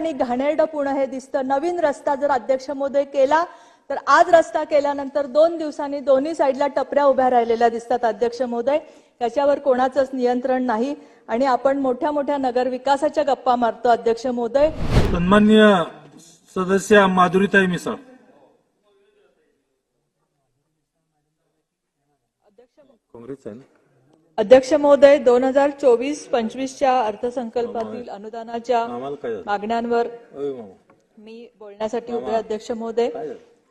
आणि घाणेरडं पुणे हे दिसतं. नवीन रस्ता जर अध्यक्ष महोदय केला तर आज रस्ता केल्यानंतर दोन दिवसांनी दोन्ही साईडला टपऱ्या उभ्या राहिलेल्या दिसतात अध्यक्ष महोदय. याच्यावर कोणाचंच नियंत्रण नाही आणि आपण मोठ्या मोठ्या नगर विकासाच्या गप्पा मारतो अध्यक्ष महोदय. सन्मान्य सदस्य माधुरीताई मिसाळ. काँग्रेस आहे ना? अध्यक्ष महोदय दोन हजार चोवीस पंचवीसच्या अर्थसंकल्पातील अनुदानाच्या मागण्यांवर मी बोलण्यासाठी उभे अध्यक्ष महोदय.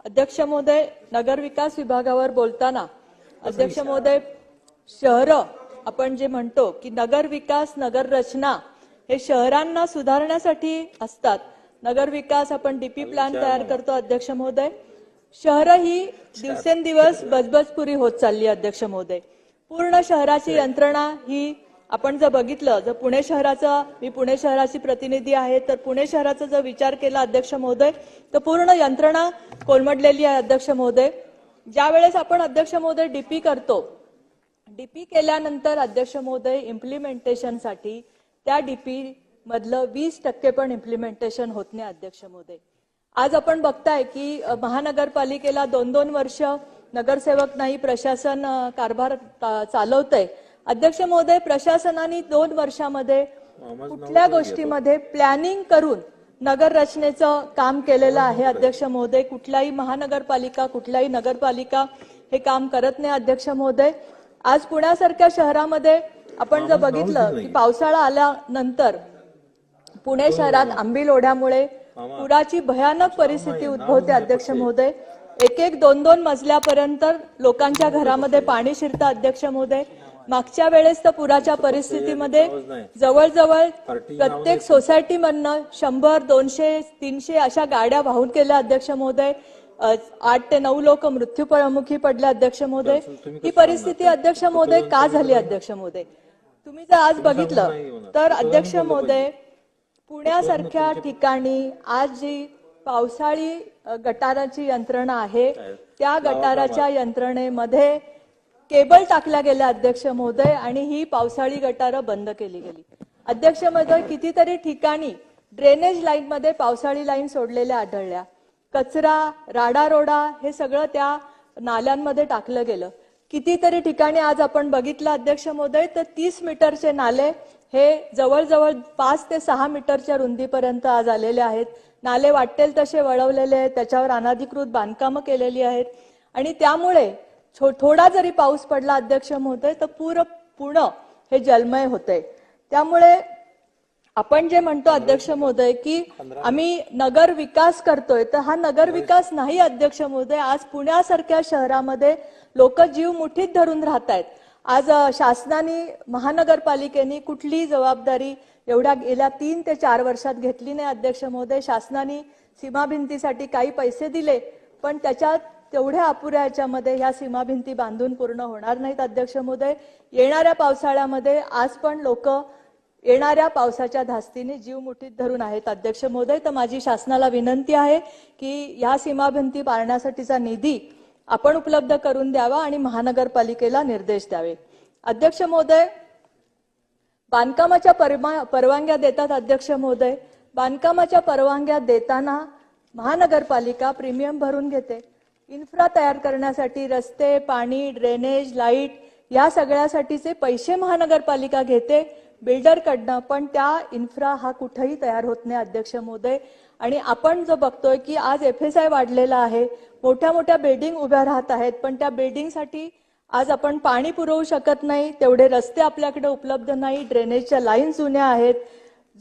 अध्यक्ष महोदय नगर विकास विभागावर बोलताना अध्यक्ष महोदय शहर आपण जे म्हणतो की नगर विकास नगर रचना हे शहरांना सुधारण्यासाठी असतात. नगर विकास आपण डीपी प्लॅन तयार करतो अध्यक्ष महोदय. शहर ही दिवसेंदिवस बजबजपुरी होत चालली अध्यक्ष महोदय. पूर्ण शहराची यंत्रणा ही आपण जर बघितलं जर पुणे शहराचा मी पुणे शहराची प्रतिनिधी आहे तर पुणे शहराचा जर विचार केला अध्यक्ष महोदय तर पूर्ण यंत्रणा कोलमडलेली आहे अध्यक्ष महोदय. ज्या वेळेस आपण अध्यक्ष महोदय डीपी करतो डीपी केल्यानंतर अध्यक्ष महोदय इम्प्लिमेंटेशनसाठी त्या डीपी मधलं वीस टक्के पण इम्प्लिमेंटेशन होत नाही अध्यक्ष महोदय. आज आपण बघताय की महानगरपालिकेला दोन दोन वर्ष नगरसेवक नाही प्रशासन कारभार चालवतंय. अध्यक्ष महोदय प्रशासनाने दोन वर्षामध्ये कुठल्या गोष्टीमध्ये प्लॅनिंग करून नगर रचनेचं काम केलेलं आहे अध्यक्ष महोदय. कुठल्याही महानगरपालिका कुठल्याही नगरपालिका हे काम करत नाही अध्यक्ष महोदय. आज पुण्यासारख्या शहरामध्ये आपण जर बघितलं की पावसाळा आल्यानंतर पुणे शहरात आंबील ओढ्यामुळे पुराची भयानक परिस्थिती उद्भवते अध्यक्ष महोदय. एक एक दोन दोन मजल्यापर्यंत लोकांच्या घरामध्ये पाणी शिरतं अध्यक्ष महोदय. मागच्या वेळेस तर पुराच्या परिस्थितीमध्ये जवळजवळ प्रत्येक सोसायटीमधनं शंभर दोनशे तीनशे अशा गाड्या वाहून केल्या अध्यक्ष महोदय. आठ ते नऊ लोक मृत्यूमुखी पडले अध्यक्ष महोदय. ही परिस्थिती अध्यक्ष महोदय का झाली अध्यक्ष महोदय? तुम्ही जर आज बघितलं तर अध्यक्ष महोदय पुण्यासारख्या ठिकाणी आज जी पावसाळी गटाराची यंत्रणा आहे. त्या गटाराच्या यंत्रणेमध्ये केबल टाकल्या गेल्या अध्यक्ष महोदय आणि ही पावसाळी गटारं बंद केली गेली. अध्यक्ष महोदय कितीतरी ठिकाणी ड्रेनेज लाईन मध्ये पावसाळी लाईन सोडलेल्या आढळल्या. कचरा राडारोडा हे सगळं त्या नाल्यांमध्ये टाकलं गेलं. कितीतरी ठिकाणी आज आपण बघितलं अध्यक्ष महोदय तर तीस मीटरचे नाले हे जवळजवळ पाच ते सहा मीटरच्या रुंदीपर्यंत आज आलेले आहेत. नाले वाटेल तसे वळवलेले आहेत. त्याच्यावर अनाधिकृत बांधकामं केलेली आहेत. आणि त्यामुळे छो- थोडा जरी पाऊस पडला अध्यक्ष होतोय तर पूर पूर्ण हे जलमय होतंय. त्यामुळे आपण जे म्हणतो अध्यक्ष महोदय की आम्ही नगर विकास करतोय तर हा नगर विकास नाही अध्यक्ष महोदय. आज पुण्यासारख्या शहरामध्ये लोक जीव मुठीत धरून राहत आहेत आज शासनाने महानगरपालिकेने कुठली जबाबदारी एवढ्या गेल्या तीन ते चार वर्षात घेतली नाही अध्यक्ष महोदय. शासनाने सीमाभिंतीसाठी काही पैसे दिले पण त्याच्यात तेवढ्या अपुऱ्या याच्यामध्ये ह्या सीमाभिंती बांधून पूर्ण होणार नाहीत अध्यक्ष महोदय. येणाऱ्या पावसाळ्यामध्ये आज पण लोक येणाऱ्या पावसाच्या धास्तीने जीव मुठीत धरून आहेत अध्यक्ष महोदय. तर माझी शासनाला विनंती आहे की ह्या सीमाभिंती पाळण्यासाठीचा निधी आपण उपलब्ध करून द्यावा आणि महानगरपालिकेला निर्देश द्यावे. अध्यक्ष महोदय बांधकामाच्या परमा- परवानग्या देतात अध्यक्ष महोदय. बांधकामाच्या परवानग्या देताना महानगरपालिका प्रीमियम भरून घेते. इन्फ्रा तयार करण्यासाठी रस्ते पाणी ड्रेनेज लाइट या सगळ्यासाठीचे पैसे महानगरपालिका घेते. बिल्डरकडनं पण त्या इन्फ्रा हा कुठेही तयार होत नाही अध्यक्ष महोदय. आणि आपण जो बघतोय की आज एफ एस आय वाढलेला आहे मोठ्या मोठ्या बिल्डिंग उभ्या राहत आहेत पण त्या बिल्डिंगसाठी आज आपण पाणी पुरवू शकत नाही तेवढे रस्ते आपल्याकडे उपलब्ध नाही ड्रेनेजच्या लाईन जुन्या आहेत.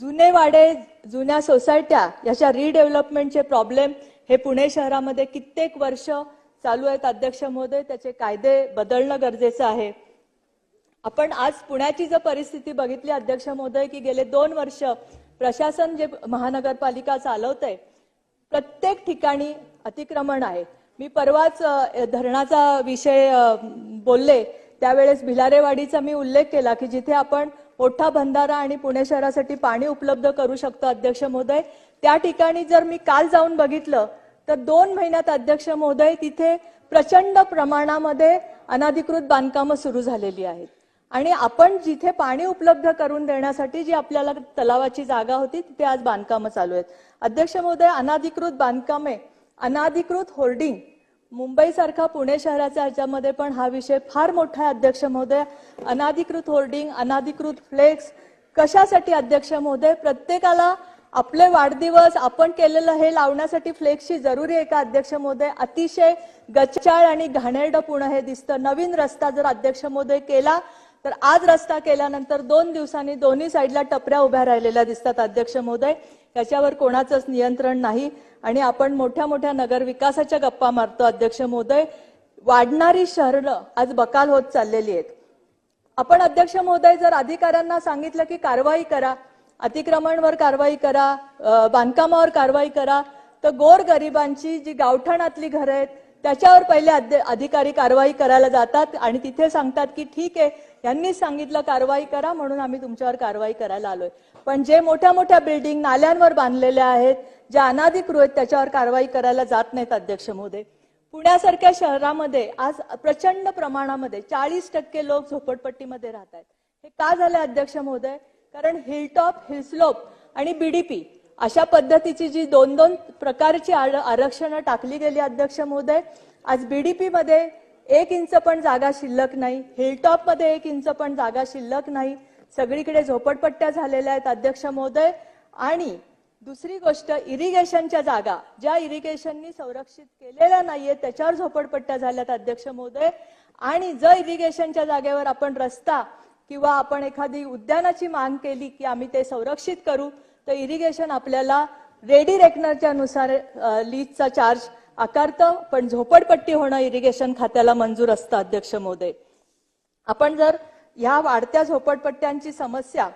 जुने वाडे जुन्या सोसायट्या याच्या रिडेव्हलपमेंटचे प्रॉब्लेम हे पुणे शहरामध्ये कित्येक वर्ष चालू आहेत अध्यक्ष महोदय त्याचे कायदे बदलणं गरजेचं आहे. आपण आज पुण्याची जर परिस्थिती बघितली अध्यक्ष महोदय की गेले दोन वर्ष प्रशासन जे महानगरपालिका चालवतंय प्रत्येक ठिकाणी अतिक्रमण आहे. मी परवाच धरणाचा विषय बोलले त्यावेळेस भिलारेवाडीचा मी उल्लेख केला की जिथे आपण मोठा बंधारा आणि पुणे शहरासाठी पाणी उपलब्ध करू शकतो अध्यक्ष महोदय त्या ठिकाणी जर मी काल जाऊन बघितलं तर दोन महिन्यात अध्यक्ष महोदय तिथे प्रचंड प्रमाणामध्ये अनाधिकृत बांधकामं सुरू झालेली आहेत. आणि आपण जिथे पाणी उपलब्ध करून देण्यासाठी जी आपल्याला तलावाची जागा होती तिथे आज बांधकामं चालू आहेत. अध्यक्ष महोदय अनाधिकृत बांधकामे अनाधिकृत होर्डिंग मुंबईसारखा पुणे शहराच्या ह्याच्यामध्ये पण हा विषय फार मोठा आहे अध्यक्ष महोदय. अनाधिकृत होर्डिंग अनाधिकृत फ्लेक्स कशासाठी अध्यक्ष महोदय? प्रत्येकाला आपले वाढदिवस आपण केलेलं हे लावण्यासाठी फ्लेक्सची जरुरी आहे का अध्यक्ष महोदय? अतिशय गचाळ आणि घाणेरडं पुणे हे दिसतं. नवीन रस्ता जर अध्यक्ष महोदय केला तर आज रस्ता केल्यानंतर दोन दिवसांनी दोन्ही साईडला टपऱ्या उभ्या राहिलेल्या दिसतात अध्यक्ष महोदय. याच्यावर कोणाचंच नियंत्रण नाही आणि आपण मोठ्या मोठ्या नगर विकासाच्या गप्पा मारतो अध्यक्ष महोदय. वाढणारी शहरं आज बकाल होत चाललेली आहेत. आपण अध्यक्ष महोदय जर अधिकाऱ्यांना सांगितलं की कारवाई करा अतिक्रमणवर कारवाई करा बांधकामावर कारवाई करा तर गोर गरिबांची जी गावठाणातली घरं आहेत त्याच्यावर पहिले अधिकारी कारवाई करायला जातात आणि तिथे सांगतात की ठीक आहे यांनीच सांगितलं कारवाई करा म्हणून आम्ही तुमच्यावर कारवाई करायला आलोय. पण जे मोठ्या मोठ्या बिल्डिंग नाल्यांवर बांधलेल्या आहेत ज्या अनाधिकृत आहेत त्याच्यावर कारवाई करायला जात नाहीत अध्यक्ष महोदय. पुण्यासारख्या शहरामध्ये आज प्रचंड प्रमाणामध्ये चाळीस टक्के लोक झोपडपट्टीमध्ये राहत आहेत हे का झालं अध्यक्ष महोदय? कारण हिलटॉप हिलस्लोप आणि बीडीपी अशा पद्धतीची जी दोन दोन प्रकारची आर- आरक्षणं टाकली गेली अध्यक्ष महोदय आज बीडीपी मध्ये एक इंच पण जागा शिल्लक नाही हिलटॉपमध्ये एक इंच पण जागा शिल्लक नाही सगळीकडे झोपडपट्ट्या झालेल्या आहेत अध्यक्ष महोदय. आणि दुसरी गोष्ट इरिगेशनच्या जागा ज्या इरिगेशननी संरक्षित केलेल्या नाहीये त्याच्यावर झोपडपट्ट्या झाल्यात अध्यक्ष महोदय. आणि जर इरिगेशनच्या जागेवर आपण रस्ता किंवा आपण एखादी उद्यानाची माग केली की आम्ही ते संरक्षित करू तर इरिगेशन आपल्याला रेडी रेकनरच्या नुसार लीजचा चार्ज आकारतं पण झोपडपट्टी होणं इरिगेशन खात्याला मंजूर असतं अध्यक्ष मोदय आपण जर ह्या वाढत्या झोपडपट्ट्यांची समस्या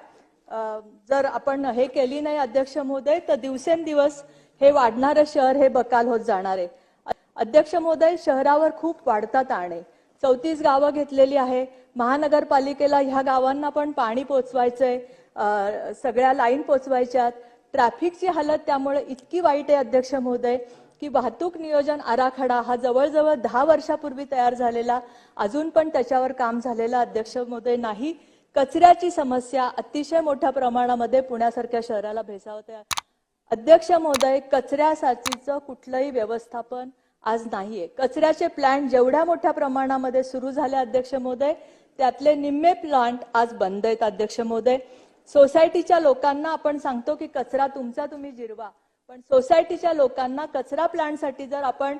जर आपण हे केली नाही अध्यक्ष महोदय तर दिवसेंदिवस हे वाढणारं शहर हे बकाल होत जाणार आहे. अध्यक्ष महोदय शहरावर खूप वाढता ताण आहे. चौतीस गावं घेतलेली आहे. महानगरपालिकेला ह्या गावांना पण पाणी पोचवायचंय. सगळ्या लाईन पोचवायच्यात. ट्रॅफिकची हालत त्यामुळे इतकी वाईट आहे अध्यक्ष महोदय की वाहतूक नियोजन आराखडा हा जवळजवळ दहा वर्षापूर्वी तयार झालेला अजून पण त्याच्यावर काम झालेला अध्यक्ष महोदय नाही. कचऱ्याची समस्या अतिशय मोठ्या प्रमाणामध्ये पुण्यासारख्या शहराला भेसावते अध्यक्ष महोदय कचऱ्यासाठीचं कुठलंही व्यवस्थापन आज नाहीये. कचऱ्याचे प्लांट जेवढ्या मोठ्या प्रमाणामध्ये सुरू झाले अध्यक्ष महोदय त्यातले निम्मे प्लांट आज बंद आहेत अध्यक्ष महोदय. सोसायटीच्या लोकांना आपण सांगतो की कचरा तुमचा तुम्ही जिरवा. पण सोसायटीच्या लोकांना कचरा प्लांटसाठी जर आपण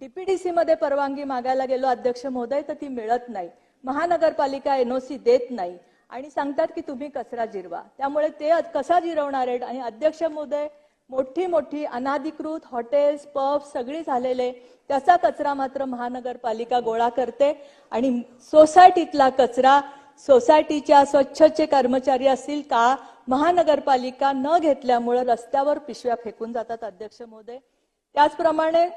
डीपीडीसी मध्ये परवानगी मागायला गेलो अध्यक्ष महोदय तर ती मिळत नाही. महानगरपालिका एनओसी देत नाही. आणि सांगतात की तुम्ही कचरा जिरवा. त्यामुळे ते कसा जिरवणार आहेत? आणि अध्यक्ष महोदय मोठी मोठी अनाधिकृत हॉटेल्स पब सगळी झालेले त्याचा कचरा मात्र महानगरपालिका गोळा करते. आणि सोसायटीतला कचरा सोसायटीच्या स्वच्छचे कर्मचारी असतील का? महानगरपालिका न घेतल्यामुळे रस्त्यावर पिशव्या फेकून जातात अध्यक्ष महोदय. त्याचप्रमाणे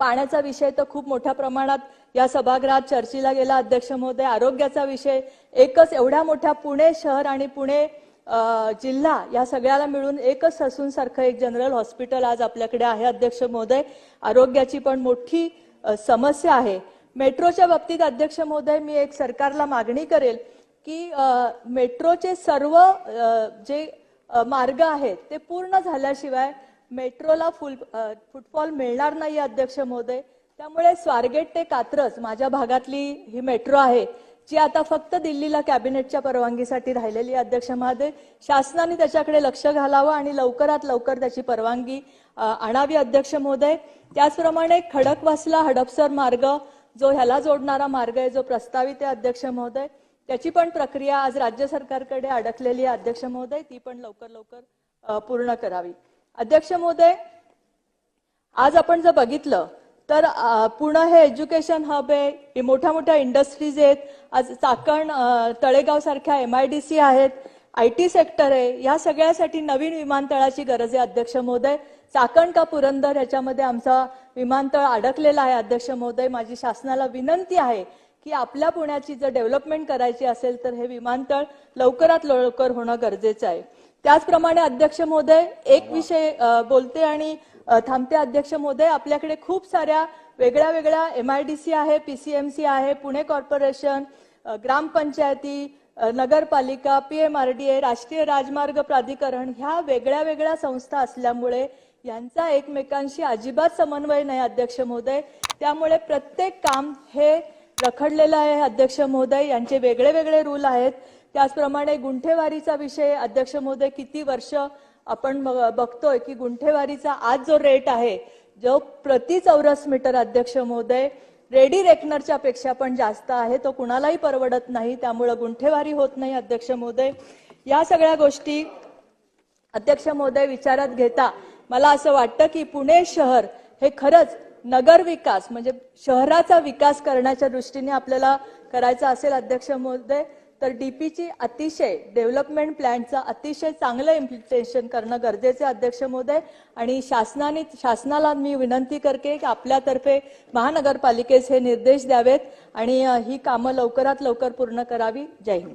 पाण्याचा विषय तर खूप मोठ्या प्रमाणात या सभागृहात चर्चेला गेला अध्यक्ष महोदय. आरोग्याचा विषय एकच एवढ्या मोठ्या पुणे शहर आणि पुणे जिल्हा या सगळ्याला मिळून एकच ससून सारखं एक जनरल हॉस्पिटल आज आपल्याकडे आहे अध्यक्ष महोदय. आरोग्याची पण मोठी समस्या आहे. मेट्रोच्या बाबतीत अध्यक्ष महोदय मी एक सरकारला मागणी करेल की मेट्रोचे सर्व जे मार्ग आहेत ते पूर्ण झाल्याशिवाय मेट्रोला फुल फुटफॉल मिळणार नाही अध्यक्ष महोदय. त्यामुळे स्वारगेट ते कात्रज माझ्या भागातली ही मेट्रो आहे जी आता फक्त दिल्लीला कॅबिनेटच्या परवानगीसाठी राहिलेली आहे, अध्यक्ष महोदय. शासनाने त्याच्याकडे लक्ष घालावं आणि लवकरात लवकर त्याची परवानगी आणावी अध्यक्ष महोदय. त्याचप्रमाणे खडकवासला हडपसर मार्ग जो ह्याला जोडणारा मार्ग आहे जो प्रस्तावित आहे अध्यक्ष महोदय त्याची पण प्रक्रिया आज राज्य सरकारकडे अडकलेली आहे अध्यक्ष महोदय ती पण लवकर लवकर पूर्ण करावी. अध्यक्ष महोदय आज आपण जर बघितलं तर पुणे हे एज्युकेशन हब आहे हे मोठ्या मोठ्या इंडस्ट्रीज आहेत आज चाकण तळेगाव सारख्या एम आय डी सी आहेत आय टी सेक्टर आहे या सगळ्यासाठी नवीन विमानतळाची गरज आहे अध्यक्ष महोदय. चाकण का पुरंदर ह्याच्यामध्ये आमचा विमानतळ अडकलेला आहे अध्यक्ष महोदय. माझी शासनाला विनंती आहे की आपल्या पुण्याची जर डेव्हलपमेंट करायची असेल तर हे विमानतळ लवकरात लवकर होणं गरजेचं आहे. त्याचप्रमाणे अध्यक्ष महोदय एक विषय बोलते आणि थांबते. अध्यक्ष महोदय आपल्याकडे खूप साऱ्या वेगळ्या वेगळ्या एम आय डी सी आहे पीसीएमसी आहे पुणे कॉर्पोरेशन ग्रामपंचायती नगरपालिका पीएमआरडीए राष्ट्रीय राजमार्ग प्राधिकरण ह्या वेगळ्या वेगळ्या संस्था असल्यामुळे यांचा एकमेकांशी अजिबात समन्वय नाही अध्यक्ष महोदय. त्यामुळे प्रत्येक काम हे रखडलेलं आहे अध्यक्ष महोदय. यांचे वेगळे वेगळे रूल आहेत. त्याचप्रमाणे गुंठेवारीचा विषय अध्यक्ष महोदय किती वर्ष आपण बघतोय की गुंठेवारीचा आज जो रेट आहे जो प्रति चौरस मीटर अध्यक्ष महोदय रेडी रेकनरच्या पेक्षा पण जास्त आहे. तो कुणालाही परवडत नाही. त्यामुळं गुंठेवारी होत नाही अध्यक्ष महोदय. या सगळ्या गोष्टी अध्यक्ष महोदय विचारात घेता. मला असं वाटतं की पुणे शहर हे खरंच नगर विकास म्हणजे शहराचा विकास करण्याच्या दृष्टीने आपल्याला करायचा असेल अध्यक्ष महोदय तर डीपीची अतिशय डेव्हलपमेंट प्लॅनचं अतिशय चांगलं इम्प्लिमेंटेशन करणं गरजेचं अध्यक्ष महोदय. आणि शासनाने शासनाला मी विनंती करते की आपल्यातर्फे महानगरपालिकेस हे निर्देश द्यावेत आणि ही कामं लवकरात लवकर पूर्ण करावी. जय हिंद.